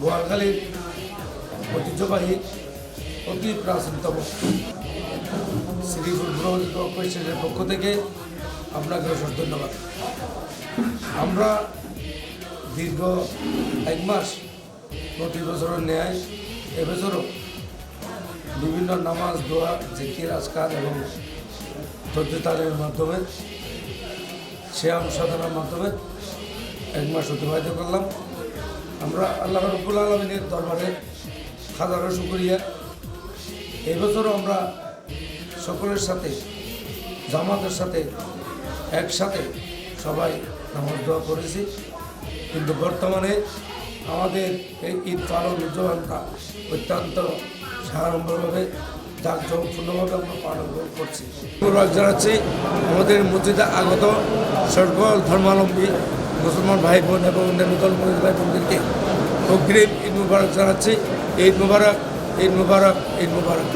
বোয়ালখালীর ঐতিহ্যবাহী অতি প্রাচীনতম শ্রী ফুটবল পরিষদের পক্ষ থেকে আপনাকে অসংখ্য ধন্যবাদ। আমরা দীর্ঘ এক মাস প্রতি বছরের ন্যায় এবছরও বিভিন্ন নামাজ, দোয়া, জিকির আজকাল এবং তদ্যতালের মাধ্যমে, শ্যাম সাধনার মাধ্যমে এক মাস অতিবাহিত করলাম। আমরা আল্লাহ রব্বুল আলমিনের দরবারে হাজারো শুক্রিয়া। এবছরও আমরা সকলের সাথে, জামাতের সাথে একসাথে সবাই নামাজ দোয়া করেছি। কিন্তু বর্তমানে আমাদের এই ঈদ পালন উদযাপনটা অত্যন্ত সাড়ম্বরভাবে জাঁকজমকপূর্ণভাবে আমরা পালন করছি। জানাচ্ছি, আমাদের মসজিদে আগত সকল ধর্মাবলম্বী মুসলমান ভাই বোন এবং অন্যান্য ধর্মের ভাই বোনদেরকে অগ্রিম ঈদ মুবারক জানাচ্ছি। ঈদ মুবারক ঈদ মুবারক ঈদ মুবারক।